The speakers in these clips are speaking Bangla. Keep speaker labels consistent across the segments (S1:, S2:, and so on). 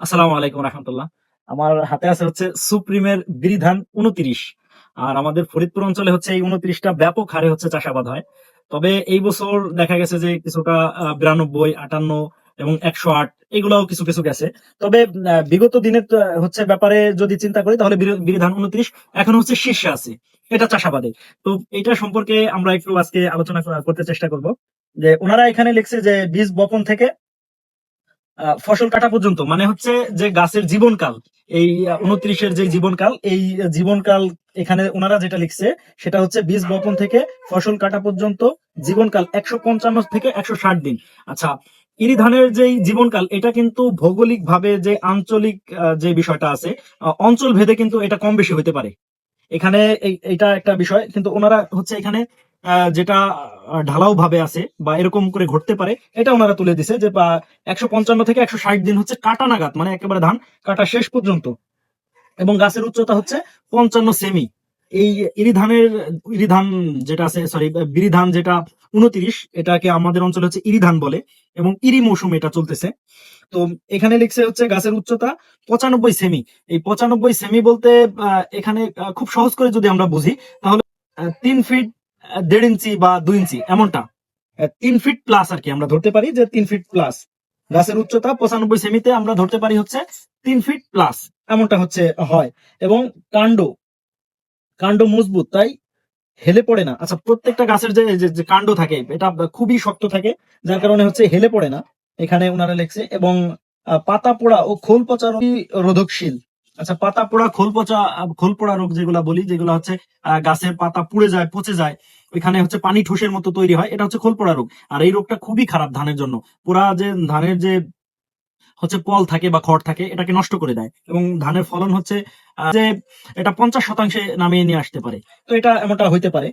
S1: আসসালামু আলাইকুম রহমতুল্লাহ। আমার হাতে আছে হচ্ছে সুপ্রিমের বিধান উনত্রিশ। আর আমাদের ফরিদপুর অঞ্চলে হচ্ছে এই উনত্রিশটা ব্যাপক হারে হচ্ছে চাষাবাদ হয়। তবে এই বছর দেখা গেছে যে কিছুটা বিরানব্বই, আটান্ন এবং একশো আট এগুলাও কিছু কিছু গেছে। তবে বিগত দিনের হচ্ছে ব্যাপারে যদি চিন্তা করি তাহলে বিধান উনত্রিশ এখন হচ্ছে শীর্ষে আছে। এটা চাষাবাদে। তো এটা সম্পর্কে আমরা একটু আজকে আলোচনা করতে চেষ্টা করব। যে ওনারা এখানে লিখছে যে বীজ বপন থেকে ফসল কাটা পর্যন্ত মানে হচ্ছে যে গাছের জীবনকাল, এই উনত্রিশের যে জীবনকাল, এই জীবনকাল এখানে ওনারা যেটা লিখছে, সেটা হচ্ছে বীজ বপন থেকে ফসল কাটা পর্যন্ত জীবনকাল একশো পঞ্চান্ন থেকে একশো ষাট দিন। আচ্ছা ইরি ধানের যে জীবনকাল, এটা কিন্তু ভৌগোলিক ভাবে যে আঞ্চলিক যে বিষয়টা আছে অঞ্চল ভেদে কিন্তু এটা কম বেশি হতে পারে। এখানে এটা একটা বিষয়, কিন্তু ওনারা হচ্ছে এখানে যেটা ঢালাও ভাবে আছে বা এরকম করে ঘটতে পারে, এটা ওনারা তুলে দিছে যে একশো পঞ্চান্ন থেকে একশো ষাট দিন হচ্ছে কাটা নাগাদ মানে একেবারে ধান কাটা শেষ পর্যন্ত। এবং গাছের উচ্চতা হচ্ছে পঞ্চান্ন সেমি। এই ইরি ধানের, ইরি ধান যেটা আছে সরি বিরি ধান যেটা উনত্রিশ, এটাকে আমাদের অঞ্চলে হচ্ছে ইরি ধান বলে, এবং ইরি মৌসুম এটা চলতেছে। তো এখানে লিখছে হচ্ছে গাছের উচ্চতা পঁচানব্বই সেমি। এই পঁচানব্বই সেমি বলতে এখানে খুব সহজ করে যদি আমরা বুঝি, তাহলে তিন ফিট দেড় ইঞ্চি বা দুই ইঞ্চি, এমনটা। তিন ফিট প্লাস আর কি আমরা ধরতে পারি যে তিন ফিট প্লাস গাছের উচ্চতা পঁচানব্বই সেমিতে আমরা ধরতে পারি হচ্ছে তিন ফিট প্লাস এমনটা হচ্ছে, হয়। এবং কাণ্ড কাণ্ড মজবুত, তাই হেলে পড়ে না। আচ্ছা প্রত্যেকটা গাছের যে কাণ্ড থাকে, এটা খুবই শক্ত থাকে, যার কারণে হচ্ছে হেলে পড়ে না। এখানে ওনারা লেখছে, এবং পাতা পোড়া ও খোল পচা রোধকশীল। আচ্ছা পাতা পোড়া খোল পচা খোল পোড়া রোগ যেগুলা বলি, যেগুলো হচ্ছে গাছের পাতা পুড়ে যায়, পচে যায়, ওইখানে হচ্ছে পানি ঠোসের মতো তৈরি হয়, এটা হচ্ছে খোল পোড়া রোগ। আর এই রোগটা খুবই খারাপ ধানের জন্য। পুরা যে ধানের যে হচ্ছে পল থাকে বা খড় থাকে, এটাকে নষ্ট করে দেয়। এবং ধানের ফলন হচ্ছে যে এটা পঞ্চাশ শতাংশে নামিয়ে নিয়ে আসতে পারে। তো এটা এমনটা হইতে পারে।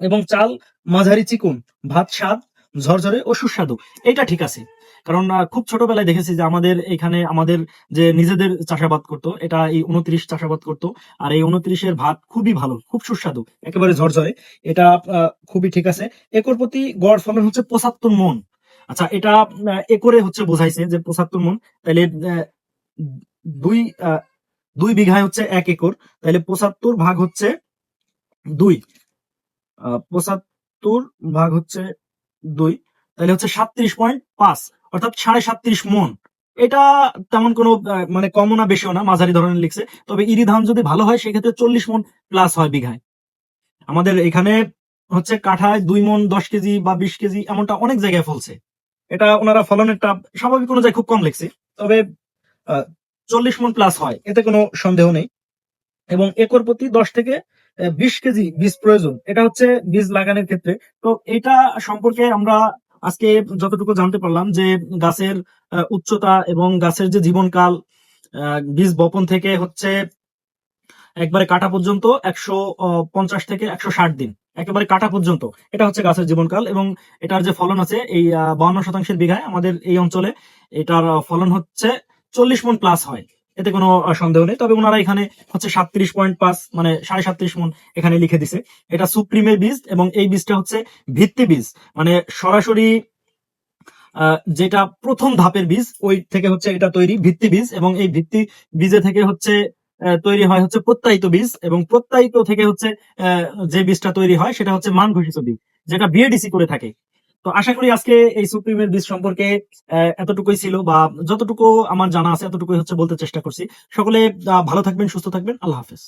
S1: এবং চাল, মাঝারি চিকুন, ভাত, স্বাদ ঝরঝরে ও সুস্বাদু। এটা ঠিক আছে। কারণ খুব ছোটবেলায় দেখেছি যে আমাদের এখানে আমাদের যে নিজেদের চাষাবাদ করতো, এটা এই উনত্রিশ চাষাবাদ করতো, আর এই উনত্রিশের ভাত খুবই ভালো, খুব সুস্বাদু, একেবারে ঝরঝরে। এটা খুবই ঠিক আছে। একর প্রতি গড় ফলন হচ্ছে পঁচাত্তর মন। আচ্ছা এটা একরে হচ্ছে বোঝাইছে যে পঁচাত্তর মন তাহলে দুই দুই বিঘায় হচ্ছে এক একর তাহলে পঁচাত্তর ভাগ হচ্ছে দুই। পঁচাত্তর ভাগ হচ্ছে দুই, তাহলে হচ্ছে সাতত্রিশ পয়েন্ট পাঁচ, অর্থাৎ সাড়ে সাতত্রিশ মন। এটা তেমন কোনো মানে কমও না, বেশিও না, মাঝারি ধরনের লিখছে। তবে ইরি ধান যদি ভালো হয়, সেক্ষেত্রে চল্লিশ মন প্লাস হয় বিঘায়। আমাদের এখানে হচ্ছে কাঠায় দুই মন দশ কেজি বা বিশ কেজি, এমনটা অনেক জায়গায় ফলছে। এটা ওনারা ফলনেরটা স্বাভাবিক অনুযায়ী খুব কম লিখছে। তবে চল্লিশ মন প্লাস হয়, এতে কোনো সন্দেহ নেই। এবং একর প্রতি দশ থেকে বিশ কেজি বীজ প্রয়োজন। এটা হচ্ছে বীজ লাগানোর ক্ষেত্রে। তো এটা সম্পর্কে আমরা আজকে যতটুকু জানতে পারলাম যে গাছের উচ্চতা এবং গাছের যে জীবনকাল বীজ বপন থেকে হচ্ছে একবারে কাটা পর্যন্ত একশো পঞ্চাশ থেকে একশো ষাট দিন। একেবারে কাটা পর্যন্ত। এটা হচ্ছে গাছের জীবনকাল এবং এটার যে ফলন আছে এই বাউন্ন শতাংশের বিঘায় আমাদের এই অঞ্চলে এটার ফলন হচ্ছে চল্লিশ মন প্লাস হয়। এতে কোনো সন্দেহ নেই। তবে ওনারা এখানে হচ্ছে সাতত্রিশ পয়েন্ট পাঁচ মানে সাড়ে সাতত্রিশ মন এখানে লিখে দিছে। এটা সুপ্রিমের বীজ এবং এই বীজটা হচ্ছে ভিত্তি বীজ। মানে সরাসরি যেটা প্রথম ধাপের বীজ, ওই থেকে হচ্ছে এটা তৈরি ভিত্তি বীজ এবং এই ভিত্তি বীজে থেকে হচ্ছে তৈরি হয় হচ্ছে প্রত্যায়িত বীজ এবং প্রত্যায়িত থেকে হচ্ছে যে বীজটা তৈরি হয় সেটা হচ্ছে মান ঘোষিত বীজ, যেটা বিএডিসি করে থাকে। তো আশা করি আজকে এই সুপ্রিমের বীজ সম্পর্কে এতটুকুই ছিল বা যতটুকু আমার জানা আছে, এতটুকুই হচ্ছে বলতে চেষ্টা করছি। সকলে ভালো থাকবেন, সুস্থ থাকবেন। আল্লাহ হাফেজ।